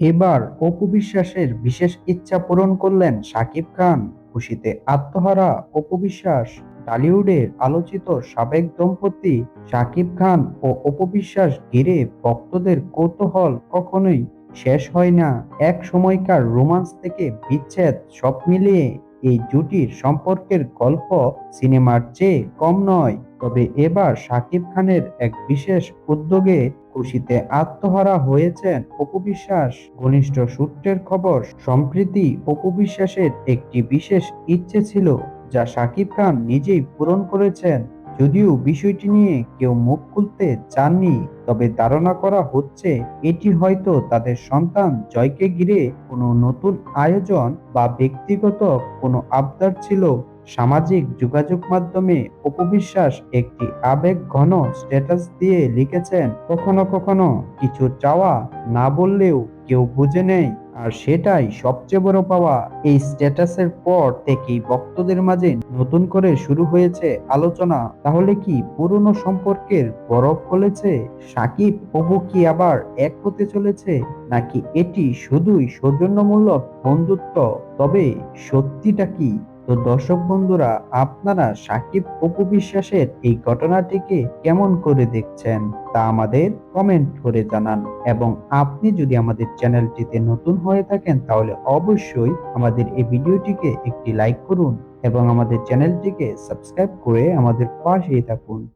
এবার অপু বিশ্বাসের বিশেষ ইচ্ছা পূরণ করলেন শাকিব খান। খুশিতে আত্মহারা অপু বিশ্বাস টলিউডের আলোচিত সাবেক দম্পতি শাকিব খান ও অপু বিশ্বাস ঘিরে ভক্তদের কৌতূহল কখনোই শেষ হয় না। এক সময়কার রোমান্স থেকে বিচ্ছেদ সব মিলিয়ে এই জুটির সম্পর্কের গল্প সিনেমার চেয়ে কম নয়। তবে এবার শাকিব খানের এক বিশেষ উদ্যোগে খুশিতে আত্মহারা হয়েছেন অপু বিশ্বাস। ঘনিষ্ঠ সূত্রের খবর, সম্প্রীতি অপু বিশ্বাসের একটি বিশেষ ইচ্ছে ছিল, যা শাকিব খান নিজেই পূরণ করেছেন। যদিও বিষয়টি নিয়ে কেউ মুখ খুলতে চাননি, তবে ধারণা করা হচ্ছে এটি হয়তো তাদের সন্তান জয়কে ঘিরে কোনো নতুন আয়োজন বা ব্যক্তিগত কোনো আবদার ছিল সামাজিক যোগাযোগ মাধ্যমে অপবিশ্বাস একটি আবেগ ঘন স্ট্যাটাস দিয়ে লিখেছেন, কখনো কখনো কিছু চাওয়া না বললেও কেউ বুঝে নেয়। আর সেটাই সবচেয়ে বড় পাওয়া এই স্ট্যাটাসের পর থেকেই ভক্তদের মাঝে নতুন করে শুরু হয়েছে আলোচনা। তাহলে কি পুরনো সম্পর্কের বরফ গলেছে? সাকিব অপু কি আবার এক হতে চলেছে? নাকি এটি শুধুই সৌজন্যমূলক বন্ধুত্ব? তবে সত্যিটা কি তো দর্শক বন্ধুরা, আপনারা সাকিব অপু বিশ্বাসের এই ঘটনাটিকে কেমন করে দেখছেন তা আমাদের কমেন্ট করে জানান। এবং আপনি যদি আমাদের চ্যানেলটিতে নতুন হয়ে থাকেন, তাহলে অবশ্যই আমাদের এই ভিডিওটিকে একটি লাইক করুন এবং আমাদের চ্যানেলটিকে সাবস্ক্রাইব করে আমাদের পাশেই থাকুন।